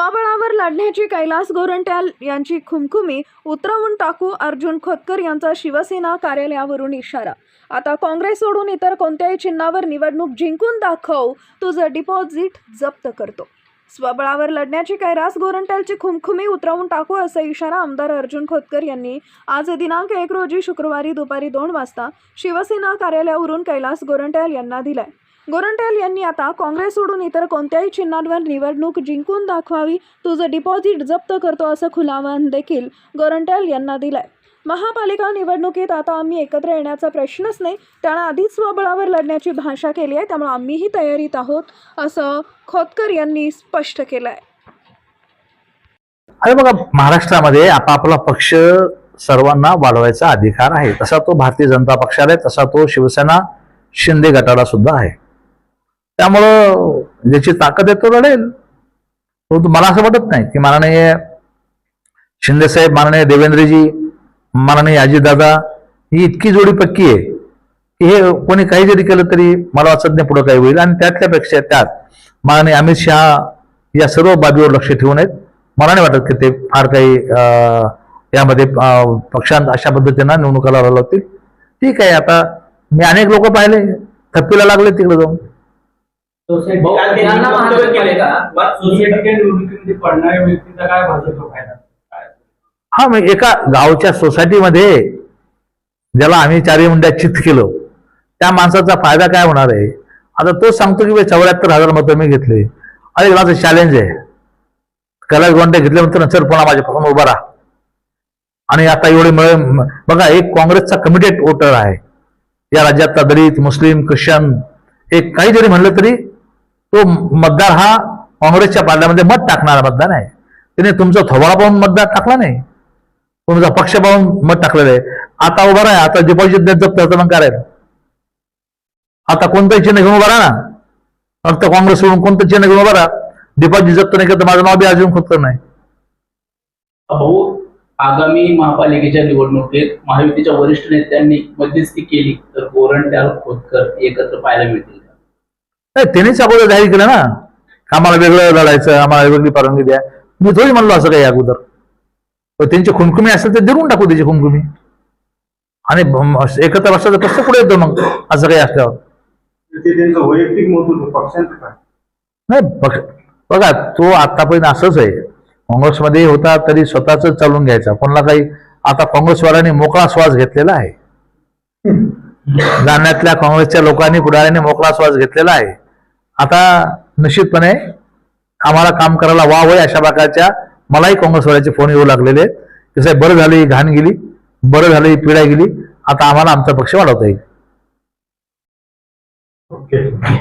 स्वबळावर लढण्याची कैलास गोरंट्याल यांची खुमखुमी उतरवून टाकू अर्जुन खोतकर यांचा शिवसेना कार्यालयावरून इशारा. आता काँग्रेस सोडून इतर कोणत्याही चिन्हावर निवडणूक जिंकून दाखव तुझं डिपॉझिट जप्त करतो. स्वबळावर लढण्याची कैलास गोरंट्यालची खुमखुमी उतरवून टाकू असा इशारा आमदार अर्जुन खोतकर यांनी आज दिनांक एक रोजी शुक्रवारी दुपारी दोन वाजता शिवसेना कार्यालयावरून कैलास गोरंट्याल यांना दिलाय. गोरंट्याल यांनी आता काँग्रेस सोडून इतर कोणत्याही चिन्हांवर निवडणूक जिंकून दाखवावी तुझं डिपॉझिट जप्त करतो असं खुलावण देखील गोरंट्याल यांना दिलाय. महापालिका निवडणुकीत आता आम्ही एकत्र येण्याचा प्रश्नच नाही त्यानं आधीच स्वबळावर लढण्याची भाषा केली आहे त्यामुळे आम्हीही तयारीत आहोत असं खोतकर यांनी स्पष्ट केलं आहे अरे बघा महाराष्ट्रामध्ये आपापला पक्ष सर्वांना वाढवायचा अधिकार आहे तसा तो भारतीय जनता पक्षाला आहे तसा तो शिवसेना शिंदे गटाला सुद्धा आहे. त्यामुळं ज्याची ताकद आहे तो लढेल. परंतु मला असं वाटत नाही की माननीय शिंदेसाहेब माननीय देवेंद्रजी माननीय अजितदादा ही इतकी जोडी पक्की आहे की हे कोणी काही जरी केलं तरी मला वाचत नाही पुढं काही होईल. आणि त्यातल्यापेक्षा त्यात माननीय अमित शहा या सर्व बाबीवर लक्ष ठेवून आहेत मला नाही वाटत की ते फार काही अं, यामध्ये पक्षांत अशा पद्धतीनं निवडणुका लढवल्या होतील ठीक आहे आता मी अनेक लोक पाहिले. थप्पीला लागले तिकडे जाऊन. पडणाऱ्या व्यक्तीचा काय भाजपचा फायदा? काय? हा मग एका गावच्या सोसायटीमध्ये ज्याला आम्ही चारी मुंड्या चित केलं त्या माणसाचा फायदा काय होणार आहे? आता तो सांगतो की चौऱ्याहत्तर हजार मतं मी घेतले. अरे माझं चॅलेंज आहे. कैलास गोंडे घेतल्यानंतर सर पुन्हा माझ्यापासून उभा राहा. आणि आता एवढे मिळ बघा एक काँग्रेसचा कमिटेड वोटर आहे. या राज्यातला दलित मुस्लिम ख्रिश्चन एक काही जरी म्हणलं तरी तो मतदार हा काँग्रेसच्या पार्ट्यामध्ये मत टाकणारा मतदार आहे. त्याने तुमचा थोबाडा पाहून मतदार टाकला नाही. तुमचा पक्ष पाहून मत टाकलेलं आहे. आता उभा राहा आता डिपॉझिट देत जप्त होतं मग करायला आता कोणतंही चिन्ह घेऊन उभा राहा ना. फक्त काँग्रेस सोडून कोणतं चिन्ह घेऊन उभा राहा. डिपॉझिट जप्त नाही करत माझं नाव बी अजून खोतकर नाही भाऊ आगामी महापालिकेच्या निवडणुकीत महायुतीच्या वरिष्ठ नेत्यांनी मध्यस्थी केली तर गोरंट्याल खोतकर एकत्र पाहायला मिळतील. नाही त्यांनीच अगोदर जाहीर केलं ना. आम्हाला वेगळं लढायचं आम्हाला वेगळी परवानगी द्या. मी थोडी म्हणलो असं काही अगोदर. त्यांची खुमखुमी असेल तर देऊन टाकू त्याची खुमखुमी आणि एकत्र तर कसं पुढे येतो मग? असं काही असल्यावर. नाही बघा तो आतापर्यंत असंच आहे. काँग्रेसमध्ये होता तरी स्वतःच चालून घ्यायचा. कोणाला काही आता काँग्रेसवाल्यांनी मोकळा श्वास घेतलेला आहे. जाण्यातल्या काँग्रेसच्या लोकांनी पुढाऱ्याने मोकळा श्वास घेतलेला आहे. आता निश्चितपणे आम्हाला काम करायला वाव आहे अशा प्रकारच्या. मलाही काँग्रेसवाल्याचे फोन येऊ लागलेले आहेत. की साहेब बरं झालं ही घाण गेली. बरं झालं ही पिढा गेली. आता आम्हाला आमचा पक्ष वाढवता येईल. ओके.